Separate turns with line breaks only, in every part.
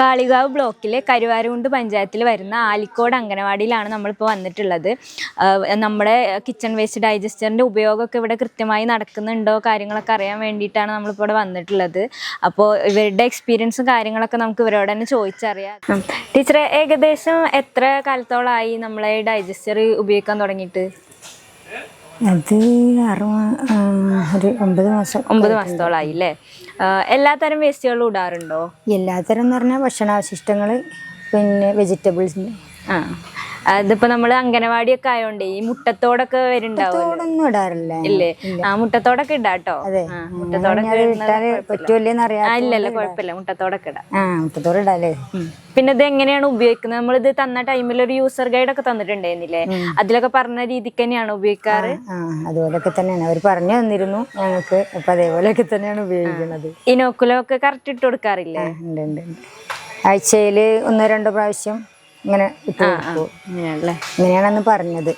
കാളികാവ് ബ്ലോക്കിലെ കരുവാരുകുണ്ട് പഞ്ചായത്തിൽ വരുന്ന ആലിക്കോട് അംഗനവാടിയിലാണ് നമ്മളിപ്പോൾ വന്നിട്ടുള്ളത്. നമ്മുടെ കിച്ചൺ വേസ്റ്റ് ഡൈജസ്റ്ററിന്റെ ഉപയോഗമൊക്കെ ഇവിടെ കൃത്യമായി നടക്കുന്നുണ്ടോ? കാര്യങ്ങളൊക്കെ അറിയാൻ വേണ്ടിയിട്ടാണ് നമ്മളിപ്പോൾ ഇവിടെ വന്നിട്ടുള്ളത്. അപ്പോൾ ഇവരുടെ എക്സ്പീരിയൻസും കാര്യങ്ങളൊക്കെ നമുക്ക് ഇവരോട് തന്നെ ചോദിച്ചറിയാം. ടീച്ചറെ ഏകദേശം എത്ര കാലത്തോളമായി നമ്മളെ ഡൈജസ്റ്റർ ഉപയോഗിക്കാൻ തുടങ്ങിയിട്ട്?
അത് ഒരു ഒമ്പത് മാസം
ഒമ്പത് മാസത്തോളമായി അല്ലേ എല്ലാത്തരം എല്ലാ വേസ്റ്റുകളും ഇടാറുണ്ടോ?
എല്ലാത്തരം എന്ന് പറഞ്ഞാൽ ഭക്ഷണാവശിഷ്ടങ്ങൾ പിന്നെ വെജിറ്റബിൾസ്
ആ. അതിപ്പോ നമ്മൾ അംഗനവാടി ഒക്കെ ആയോണ്ട് ഈ മുട്ടത്തോടൊക്കെ വരുന്നുണ്ടാവും
ഇടാറില്ല.
ഇല്ലേ? ആ മുട്ടത്തോടൊക്കെ ഇടാട്ടോ? മുട്ടത്തോടൊക്കെ ഇല്ലല്ല കുഴപ്പമില്ല. മുട്ടത്തോടൊക്കെ ഇടാം.
മുട്ടത്തോട് ഇടാല്ലേ?
പിന്നെ ഇത് എങ്ങനെയാണ് ഉപയോഗിക്കുന്നത്? നമ്മൾ ഇത് തന്ന ടൈമിൽ ഒരു യൂസർ ഗൈഡ് ഒക്കെ തന്നിട്ടുണ്ടായിരുന്നില്ലേ? അതിലൊക്കെ പറഞ്ഞ രീതിക്ക് തന്നെയാണ് ഉപയോഗിക്കാറ്?
അതുപോലൊക്കെ തന്നെയാണ്. അവർ പറഞ്ഞു തന്നിരുന്നു ഞങ്ങൾക്ക്. അപ്പൊ അതേപോലെയൊക്കെ തന്നെയാണ് ഉപയോഗിക്കുന്നത്.
ഇനോക്കുലം ഒക്കെ കറക്റ്റ് ഇട്ട് കൊടുക്കാറില്ലേ?
ആഴ്ചയിൽ ആഴ്ചയിൽ ഒന്നോ രണ്ടോ പ്രാവശ്യം ഇങ്ങനെ ഇങ്ങനെയാണെന്ന് പറഞ്ഞത്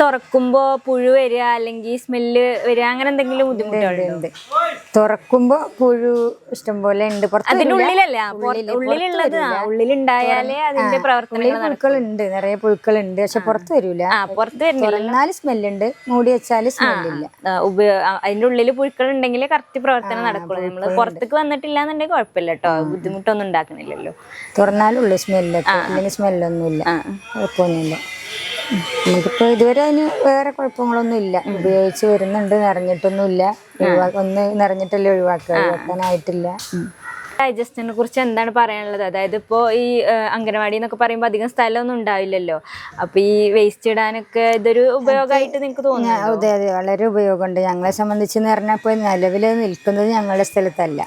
തുറക്കുമ്പോ പുഴു വരിക അല്ലെങ്കിൽ സ്മെല്ല് വരിക അങ്ങനെ എന്തെങ്കിലും
ബുദ്ധിമുട്ടുണ്ട് തുറക്കുമ്പോ പുഴു ഇഷ്ടംപോലെ ഉണ്ട്.
അതിനുള്ളിലല്ലേ ഉള്ളിലുള്ളത് ഉള്ളിലുണ്ടായാലേ അതിന്റെ
പുഴുക്കളുണ്ട് നിറയെ പുഴുക്കളുണ്ട്. പക്ഷെ പുറത്ത് വരൂല
പുറത്ത് വരുന്നാലും
തുറന്നാൽ സ്മെല്ലുണ്ട് മൂടി വെച്ചാൽ സ്മെല്ലില്ല.
അതിന്റെ ഉള്ളിൽ പുഴുക്കൾ ഉണ്ടെങ്കിൽ കറക്റ്റ് പ്രവർത്തനം നടക്കുള്ളൂ. നമ്മൾ പുറത്തേക്ക് വന്നിട്ടില്ല എന്നുണ്ടെങ്കിൽ കുഴപ്പമില്ല കേട്ടോ. ബുദ്ധിമുട്ടൊന്നും ഉണ്ടാക്കണില്ലല്ലോ.
തുറന്നാലുള്ളു സ്മെല്ലൊക്കെ അല്ലെങ്കിൽ സ്മെല്ലൊന്നുമില്ല. കുഴപ്പമൊന്നുമില്ല. നമുക്കിപ്പോ ഇതുവരെ അതിന് വേറെ കുഴപ്പങ്ങളൊന്നും ഇല്ല ഉപയോഗിച്ച് വരുന്നുണ്ട് നിറഞ്ഞിട്ടൊന്നുമില്ല. ഒന്ന് നിറഞ്ഞിട്ടല്ലേ ഒഴിവാക്കുക. ഒഴിവാക്കാനായിട്ടില്ല.
ഡൈജസ്റ്റിനെ കുറിച്ച് എന്താണ് പറയാനുള്ളത്? അതായത് ഇപ്പോൾ ഈ അംഗനവാടി എന്നൊക്കെ പറയുമ്പോൾ അധികം സ്ഥലമൊന്നും ഉണ്ടാവില്ലല്ലോ. അപ്പൊ ഈ വേസ്റ്റ് ഇടാനൊക്കെ ഇതൊരു ഉപയോഗമായിട്ട് നിങ്ങൾക്ക് തോന്നുന്നു
അതെ അതെ വളരെ ഉപയോഗമുണ്ട്. ഞങ്ങളെ സംബന്ധിച്ച് എന്ന് പറഞ്ഞാൽ ഇപ്പോൾ നിലവിൽ നിൽക്കുന്നത് ഞങ്ങളുടെ സ്ഥലത്തല്ല.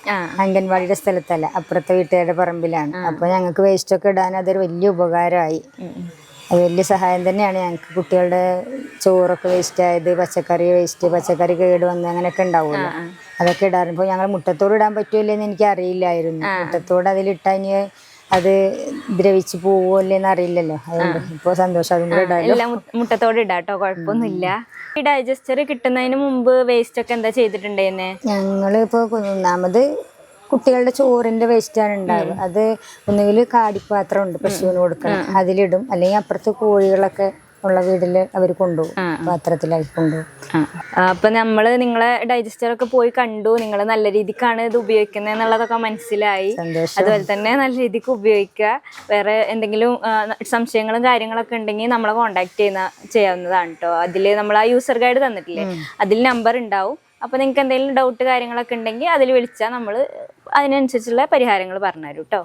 അംഗൻവാടിയുടെ സ്ഥലത്തല്ല. അപ്പുറത്തെ വീട്ടുകാരുടെ പറമ്പിലാണ്. അപ്പോൾ ഞങ്ങൾക്ക് വേസ്റ്റ് ഒക്കെ ഇടാൻ അതൊരു വലിയ ഉപകാരമായി. അത് വലിയ സഹായം തന്നെയാണ് ഞങ്ങൾക്ക് കുട്ടികളുടെ ചോറൊക്കെ വേസ്റ്റ് ആയത് പച്ചക്കറി വേസ്റ്റ് പച്ചക്കറി കേട് വന്ന് അങ്ങനെയൊക്കെ ഉണ്ടാവുമല്ലോ. അതൊക്കെ ഇടാറുണ്ട്. ഇപ്പോൾ ഞങ്ങൾ മുട്ടത്തോട് ഇടാൻ പറ്റുമല്ലേന്ന് എനിക്ക് അറിയില്ലായിരുന്നു. മുട്ടത്തോട് അതിലിട്ടാൽ അത് ദ്രവിച്ച് പോവുമല്ലേന്ന് അറിയില്ലല്ലോ. അതുകൊണ്ട് ഇപ്പോൾ സന്തോഷം അതും കൂടെ ഇടാമല്ലോ
മുട്ടത്തോട് ഇടാട്ടോ കുഴപ്പമൊന്നുമില്ല ഈ ഡൈജസ്റ്റർ കിട്ടുന്നതിന് മുമ്പ് വേസ്റ്റ് ഒക്കെ എന്താ ചെയ്തിട്ടുണ്ടായിരുന്നേ
ഞങ്ങൾ ഇപ്പോൾ ഒന്നാമത് കുട്ടികളുടെ ചോറിന്റെ വേസ്റ്റാണ് ഉണ്ടാവുക. അത് ഒന്നുകിൽ കാടിപ്പാത്രം ഉണ്ട് പശുവിന് കൊടുക്കണം അതിലിടും. അല്ലെങ്കിൽ അപ്പുറത്ത് കോഴികളൊക്കെ ഉള്ള വീട്ടിൽ അവർ കൊണ്ടുപോകും. പാത്രത്തിലാക്കി കൊണ്ടുപോകും.
അപ്പൊ നമ്മൾ നിങ്ങളെ ഡൈജസ്റ്റർ ഒക്കെ പോയി കണ്ടു. നിങ്ങൾ നല്ല രീതിക്കാണ് ഇത് ഉപയോഗിക്കുന്നത് എന്നുള്ളതൊക്കെ മനസ്സിലായി. അതുപോലെ തന്നെ നല്ല രീതിക്ക് ഉപയോഗിക്കുക. വേറെ എന്തെങ്കിലും സംശയങ്ങളും കാര്യങ്ങളൊക്കെ ഉണ്ടെങ്കിൽ നമ്മളെ കോണ്ടാക്ട് ചെയ്യുന്ന ചെയ്യാവുന്നതാണ് കേട്ടോ അതിൽ നമ്മൾ ആ യൂസർ ഗൈഡ് തന്നിട്ടില്ലേ? അതിൽ നമ്പർ ഉണ്ടാവും. അപ്പോൾ നിങ്ങൾക്ക് എന്തെങ്കിലും ഡൗട്ട് കാര്യങ്ങളൊക്കെ ഉണ്ടെങ്കിൽ അതിൽ വിളിച്ചാൽ നമ്മൾ അതിനനുസരിച്ചുള്ള പരിഹാരങ്ങൾ പറഞ്ഞുതരും കേട്ടോ